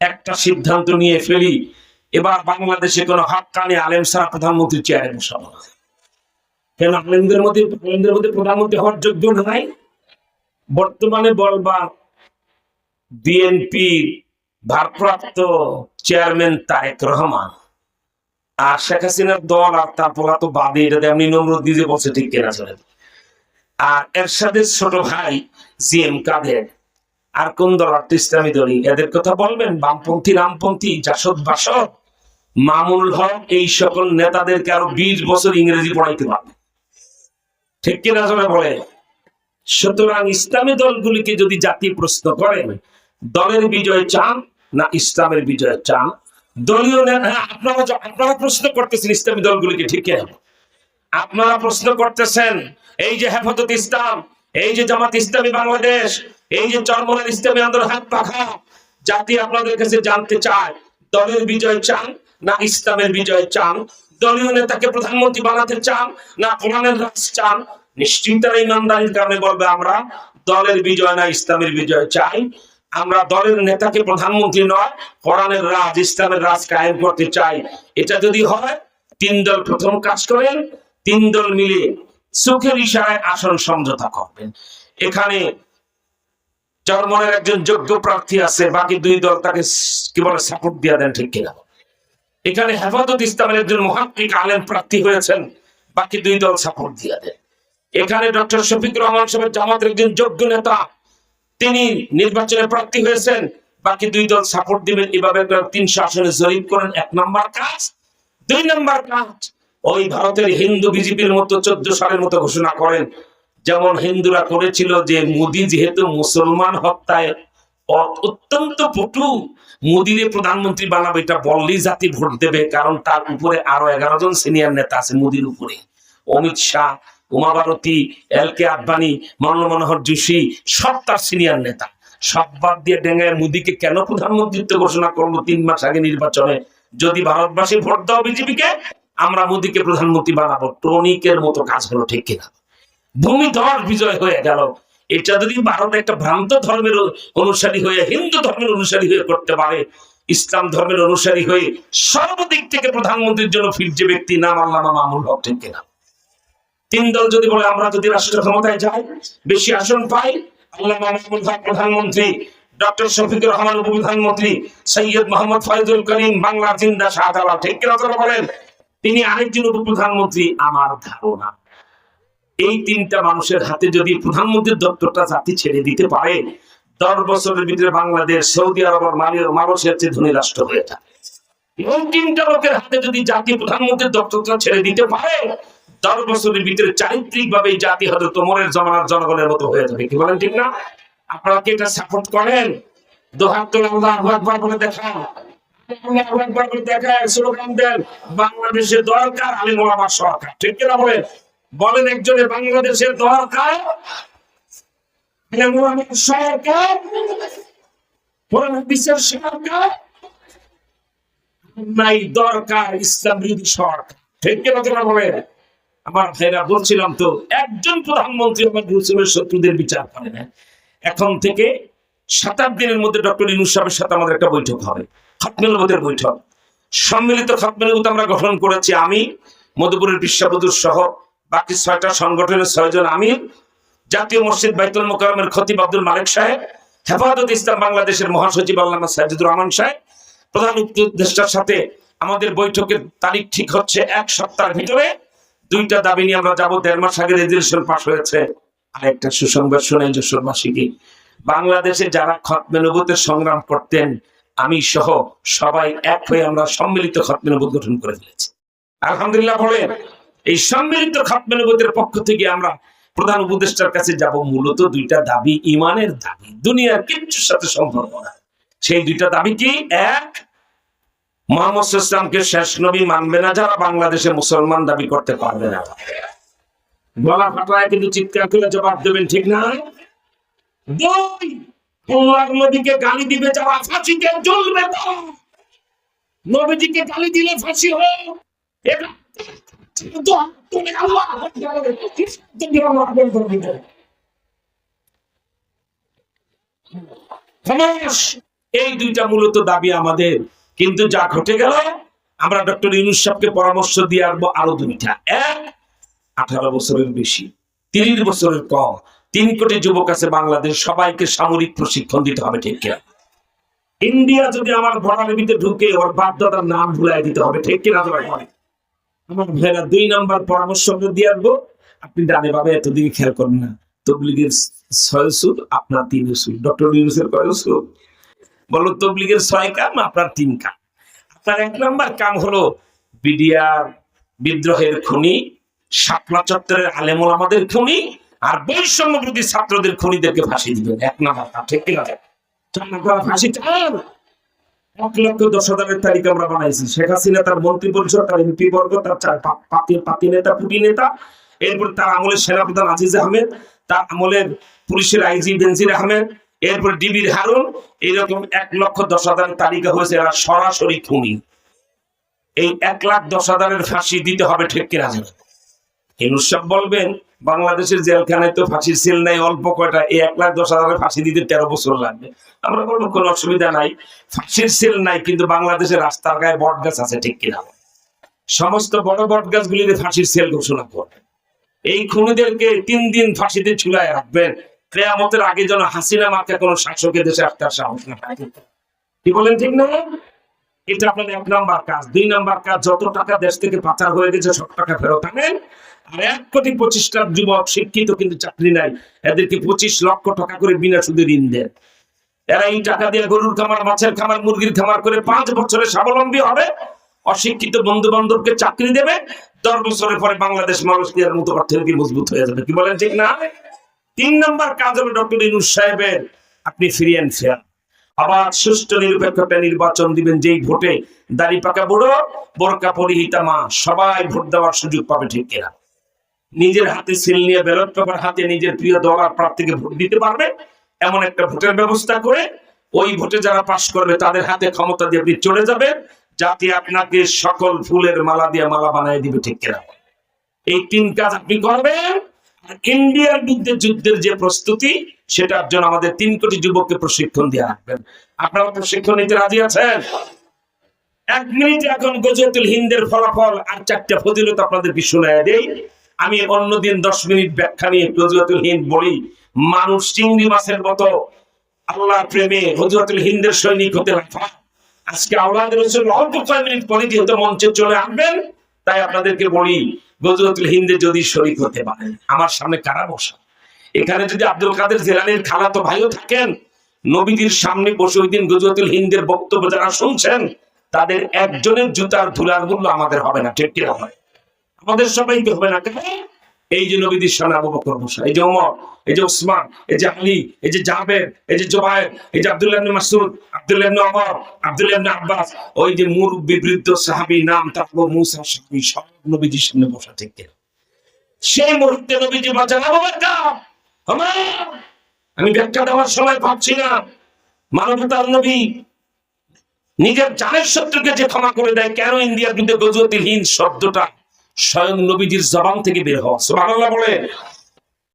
একটা সিদ্ধান্ত নিয়ে ফেলি, এবার বাংলাদেশে কোনো হাক্কানি আলেম সারা প্রধানমন্ত্রী চেয়ারে বসাবো। কেন, আলেমদের মধ্যে আলেমদের মধ্যে প্রধানমন্ত্রী হওয়ার যোগ্য নাই বর্তমানে বলবা বিএনপি ভারপ্রাপ্ত চেয়ারম্যান তারেক রহমান আর শেখ হাসিনার দল আর তার পোলা তো বাদে এটা এমনি নমরুদ নিজে বলছে ঠিক কেনা চলে আর এরশাদের ছোট ভাই জি এম কাদের আর কোন দল আর ইসলামী দলই এদের কথা বলবেন? বামপন্থী রামপন্থী জাসদ বাসদ? মামুল হক এই সকল নেতাদেরকে আরও বিশ বছর ইংরেজি পড়াইতে পারবে। ঠিক কিনা চলে বলে সুতরাং ইসলামী দলগুলিকে যদি জাতি প্রশ্ন করেন দলের বিজয় চান না ইসলামের বিজয় চান? দলীয় হ্যাঁ, আপনারা আপনারা প্রশ্ন করতেছেন ইসলামী দলগুলিকে ঠিক আপনারা প্রশ্ন করতেছেন এই যে হেফাজত ইসলাম এই যে জামাত ইসলামী বাংলাদেশ এই যে চরমনের ইসলামী আন্দোলন, হাত পাখা জাতি আপনাদের কাছে জানতে চায়, দলের বিজয় চান না ইসলামের বিজয় চান? দলীয় নেতাকে প্রধানমন্ত্রী বানাতে চান না কোরআনের রাজ চান? নিশ্চিত তারা ইমানদারির কারণে বলবে আমরা, দলের বিজয় না ইসলামের বিজয় চাই। আমরা দলের নেতাকে প্রধানমন্ত্রী নয়, কোরআনের রাজ, ইসলামের রাজ কায়েম করতে চাই। এটা যদি হয়, তিন দল প্রথম কাজ করেন, তিন দল মিলে সুখের ইশারায় আসন সমঝোতা করবেন। এখানে চরমনের একজন যোগ্য প্রার্থী আছে, বাকি দুই দল তাকে কি বলে সাপোর্ট দিয়ে দেন, ঠিক কিনা? এখানে হেফাজত ইসলামের একজন মহাত্মিক আলেম প্রার্থী হয়েছেন, বাকি দুই দল সাপোর্ট দিয়ে দেন। এখানে ডক্টর শফিক রহমান সাহেব জামাতের একজন যোগ্য নেতা, তিনি নির্বাচনে প্রার্থী হয়েছেন, বাকি দুই দল সাপোর্ট দিবেন, এভাবে তিনশো আসনে জরিপ করেন, এক নম্বর কাজ। দুই নম্বর কাজ, ওই ভারতের হিন্দু বিজেপির মতো চোদ্দ সালের মতো ঘোষণা করেন যেমন হিন্দুরা করেছিল যে মোদি যেহেতু মুসলমান হত্যায় অত্যন্ত পটু, মোদিরে প্রধানমন্ত্রী বানাবে, এটা বললেই জাতি ভোট দেবে, কারণ তার উপরে আরও এগারো জন সিনিয়র নেতা আছে মোদির উপরে। অমিত শাহ, উমা ভারতী, এল কে আদবানি মনন মনোহর যোশী, সব তার সিনিয়র নেতা। সব বাদ দিয়ে ডেঙ্গায় মোদিকে কেন প্রধানমন্ত্রিত্ব ঘোষণা করল তিন মাস আগে নির্বাচনে? যদি ভারতবাসী ভোট দাও বিজেপিকে, আমরা মোদিকে প্রধানমন্ত্রী বানাবো। টনিকের মতো কাজ হলো ঠিক কিনা। ভূমিধর বিজয় হয়ে গেল। এটা যদি ভারত একটা ভ্রান্ত ধর্মের অনুসারী হয়ে, হিন্দু ধর্মের অনুসারী হয়ে করতে পারে, ইসলাম ধর্মের অনুসারী হয়ে সর্বদিক থেকে প্রধানমন্ত্রীর জন্য ফিরছে ব্যক্তি নাম আল্লামা মামুল হক, ঠিক কিনা? তিন দল যদি বলে, আমরা যদি রাষ্ট্র ক্ষমতায় যাই, বেশি আসন পাই, আল্লাহ মাহমুদ হক প্রধানমন্ত্রী, ডক্টর শফিকুর রহমান উপপ্রধানমন্ত্রী, সৈয়দ মোহাম্মদ ফয়জুল করিম বাংলা জিন্দা শাহজালাল ঠিক কিনা আপনারা বলেন? তিনি আরেকজন উপপ্রধানমন্ত্রী, আমার ধারণা। এই তিনটা মানুষের হাতে যদি প্রধানমন্ত্রীর দপ্তরটা জাতি ছেড়ে দিতে পারে, দশ বছরের ভিতরে বাংলাদেশ, সৌদি আরব আর মালি- মালয়েশিয়ার চেয়ে ধনী রাষ্ট্র হয়ে যাবে। এই তিনটা লোকের হাতে যদি জাতি, প্রধানমন্ত্রীর দপ্তরটা ছেড়ে দিতে পারে, দশ বছরের ভিতরে চারিত্রিক ভাবে জাতি হয়তো তোমরের জমানার জনগণের মতো হয়ে যাবে। কি বলেন ঠিক না? আপনারা কি এটা সাপোর্ট করেন? আল্লাহু দেখা আল্লাহু আকবার বলে দেখা স্লোগান দেন, বাংলাদেশের দরকার আলিম ওলামা সরকার। ঠিক কিনা বলেন? বলেন একজনের বাংলাদেশের দরকার? একজন প্রধানমন্ত্রী শত্রুদের বিচার করে না। এখন থেকে সাত আট দিনের মধ্যে ডক্টর ইনুস সাহেবের সাথে আমাদের একটা বৈঠক হবে। খতমেল নবুদের বৈঠক। সম্মিলিত খতমেল নবুদ আমরা গঠন করেছি আমি, মধুপুরের বিশ্বাবদুর সহ বাকি ছয়টা সংগঠনের ছয়জন আমি জাতীয় মসজিদ বাইতুল মোকারমের খতিব আব্দুল মালিক সাহেব, হেফাজত ইসলাম বাংলাদেশের মহাসচিব আল্লামা সাইদুর রহমান সাহেব, প্রধান উপদেষ্টার সাথে আমাদের বৈঠকের তারিখ ঠিক হচ্ছে এক সপ্তাহের ভিতরে। দুইটা দাবি নিয়ে আমরা যাব, দেড় মাস আগে রেজুলেশন পাস হয়েছে। আরেকটা সুসংবাদ শোনেন যশোরবাসীকে বাংলাদেশে যারা খতমে নবুতের সংগ্রাম করতেন, আমি সহ সবাই এক হয়ে আমরা সম্মিলিত খতমে নবুত গঠন করে ফেলেছি। আলহামদুলিল্লাহ বলেন এই সম্মিলিত খতমে নবুতের পক্ষ থেকে আমরা প্রধান উপদেষ্টার কাছে যাব। মূলত দুইটা দাবি, ইমানের দাবি। দুনিয়ার কিচ্ছুর সাথে সম্পর্ক না। সেই দুইটা দাবি কি? এক, মোহাম্মদ ইসলামকে শেষ নবী মানবে না যারা বাংলাদেশে মুসলমান দাবি করতে পারবে না। গলা ফাটায় কিন্তু চিৎকার করে জবাব দেবেন, ঠিক না? দুই গালি দিবে যারা ফাঁসিতে জ্বলবে নবীজিকে গালি দিলে ফাঁসি হোক। এটা এই দুইটা মূলত দাবি আমাদের। কিন্তু যা ঘটে গেল, আমরা ডক্টর ইউনুস পরামর্শ দিয়ে আসব আরও দুইটা। এক, আঠারো বছরের বেশি, তিরিশ বছরের কম। তিন কোটি যুবক আছে বাংলাদেশ, সবাইকে সামরিক প্রশিক্ষণ দিতে হবে, ঠিক কিনা? ইন্ডিয়া যদি আমার বড়ালিতে ঢুকে ওর নাম ভুলাই দিতে হবে, ঠিক কিনা তোমার? আমার ভাইরা দুই নাম্বার পরামর্শ আমরা দিয়ে আসব। আপনি ডানে বাবা এতদিন খেয়াল করেন না। তবলিগের ছয় সুদ আপনার তিন সুদ ডক্টর ইউনুসের কয় সুদ বলো, তবলিগের ছয় কাম, আপনার তিন কাম। আপনার এক নাম্বার কাম হলো বিডিআর বিদ্রোহের খুনি, শাপলা চত্বরের আলেমুল আমাদের খুনি, আর বৈষম্য ছাত্রদের খুনিদেরকে ফাঁসি দিবেন। এক নাম্বার ঠিক কিনা? ফাঁসি চান। এক লক্ষ দশ হাজারের তারিখ আমরা বানাইছি। শেখ হাসিনা তার মন্ত্রী পরিষদ তার এমপি বর্গ, তার পাতি নেতা পুটি নেতা। এরপর তার আমলের সেনাপ্রধান আজিজ আহমেদ, তার আমলের পুলিশের আইজি বেনজির আহমেদ, এরপর ডিবির হারুন। এইরকম এক লক্ষ দশ হাজারের তালিকা হয়েছে, এরা সরাসরি খুনি। এই এক লাখ দশ হাজারের ফাঁসি দিতে হবে ঠিক কিনা হিনুসব বলবেন বাংলাদেশের জেলখানায় তো ফাঁসির সেল নাই, অল্প কয়টা, এই এক লাখ দশ হাজারের ফাঁসি দিতে তেরো বছর লাগবে। আমরা বলব কোনো অসুবিধা নাই, ফাঁসির সেল নাই, কিন্তু বাংলাদেশের রাস্তার গায়ে বট গাছ আছে ঠিক কিনা? সমস্ত বড় বট গাছগুলিতে ফাঁসির সেল ঘোষণা করবে। এই খুনিদেরকে তিন দিন ফাঁসিতে ঝুলায় রাখবেন। কেয়ামতের আগে যেন হাসিনা মার্কা কোনো শাসকের দেশে আসার সাহস না কি বলেন ঠিক না? এটা আপনার এক নাম্বার কাজ। দুই নাম্বার কাজ, যত টাকা দেশ থেকে পাচার হয়ে গেছে, সব টাকা ফেরত আনেন। এক কোটি পঁচিশটা যুবক শিক্ষিত কিন্তু চাকরি নাই। এদেরকে পঁচিশ লক্ষ টাকা করে বিনা সুদে ঋণ দেন। এরা এই টাকা দিয়ে গরুর খামার, মাছের খামার, মুরগির খামার করে পাঁচ বছরে স্বাবলম্বী হবে। অশিক্ষিত বন্ধু বান্ধবকে চাকরি দেবে। দশ বছরের পরে বাংলাদেশ মালয়েশিয়ার মতো অর্থনীতি মজবুত হয়ে যাবে। কি বলেন ঠিক না? তিন নম্বর কাজ হলো ডক্টর ইনুস সাহেবের, আপনি ফেয়ার আবার সুষ্ঠু, নিরপেক্ষ একটা নির্বাচন দিবেন যেই ভোটে দাড়ি পাকা বুড়ো, বোরকা পরিহিতা মা, সবাই ভোট দেওয়ার সুযোগ পাবে ঠিক কিনা। নিজের হাতে সিল নিয়ে ব্যালট পেপার হাতে নিজের প্রিয় দল আর প্রার্থীকে ভোট দিতে পারবে, এমন একটা ভোটের ব্যবস্থা করে ওই ভোটে যারা পাশ করবে তাদের হাতে ক্ষমতা দিয়ে আপনি চলে যাবেন, যাতে আপনাকে সকল ফুলের মালা দিয়ে মালা বানিয়ে দিবে, ঠিক কিনা? এই তিন কাজ আপনি করবেন। ইন্ডিয়ার বিরুদ্ধে যুদ্ধের যে প্রস্তুতি সেটার জন্য আমাদের তিন কোটি যুবককে প্রশিক্ষণ দিয়ে রাখবেন। আপনারা প্রশিক্ষণ নিতে রাজি আছেন? এক মিনিট এখন গজতুল হিন্দের ফলাফল আর চারটা ফজিলত আপনাদেরকে শোনায় দেই। আমি অন্যদিন দশ মিনিট ব্যাখ্যা নিয়ে গজতুল হিন্দ বলি, মানুষ চিংড়ি মাছের মতো আল্লাহর প্রেমে হজরতুল হিন্দের সৈনিক হতে লাফা আজকে রসুল অল্প কয়েক মিনিট পরে যেহেতু মঞ্চে চলে আসবেন, তাই আপনাদেরকে বলি গজরতুল হিন্দে যদি শরিক হতে পারেন আমার সামনে কারা বসা? এখানে যদি আব্দুল কাদের জেলানির খালা তো ভাইও থাকেন, নবীজির সামনে বসে ওই দিন গজরতুল হিন্দের বক্তব্য যারা শুনছেন, তাদের একজনের জুতার ধুলার মূল্য আমাদের হবে না, ঠিক কিনা হয়? আমাদের সবাইকে হবে না এই যে নবীদের সামনে আবু বকর বসা এই যে ওমর, এই যে ওসমান, এই যে আলী, এই যে জাবের, এই যে জোবায়ের, এই যে আব্দুল্লাহ ইবনে মাসউদ, আব্দুল্লাহ ইবনে ওমর, আব্দুল্লাহ ইবনে আব্বাস, ওই যে মুরব্বি, বৃদ্ধ সাহাবী নাম তাকবো মুসা সাহাবী সব নবীজির সামনে বসা ঠিক সেই মুহূর্তে নবীজি বাঁচান আবু বকর আমি ব্যাখ্যা দেওয়ার সময় পাচ্ছি না। মানবতার নবী নিজের জানের শত্রুকে যে ক্ষমা করে দেয়, কেন ইন্ডিয়ার বিরুদ্ধে গজুয়াতিল হিন্দ শব্দটা স্বয়ং নবীজির জবান থেকে বের হওয়া। সুবহানাল্লাহ বলে